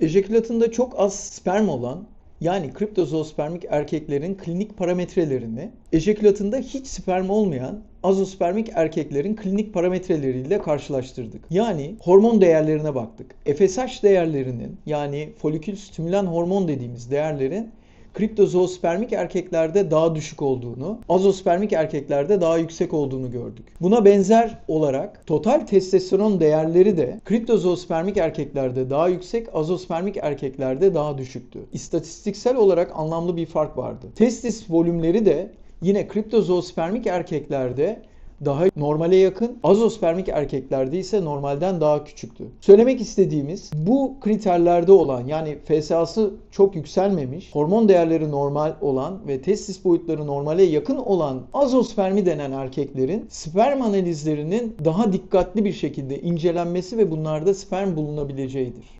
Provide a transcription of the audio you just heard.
Ejekülatında çok az sperm olan yani kriptozoospermik erkeklerin klinik parametrelerini ejekülatında hiç sperm olmayan azospermik erkeklerin klinik parametreleriyle karşılaştırdık. Yani hormon değerlerine baktık. FSH değerlerinin yani folikül stimülen hormon dediğimiz değerlerin kriptozoospermik erkeklerde daha düşük olduğunu, azospermik erkeklerde daha yüksek olduğunu gördük. Buna benzer olarak total testosteron değerleri de kriptozoospermik erkeklerde daha yüksek, azospermik erkeklerde daha düşüktü. İstatistiksel olarak anlamlı bir fark vardı. Testis volümleri de yine kriptozoospermik erkeklerde daha normale yakın, azospermik erkeklerde ise normalden daha küçüktü. Söylemek istediğimiz bu kriterlerde olan yani FSH'sı çok yükselmemiş, hormon değerleri normal olan ve testis boyutları normale yakın olan azospermi denen erkeklerin sperm analizlerinin daha dikkatli bir şekilde incelenmesi ve bunlarda sperm bulunabileceğidir.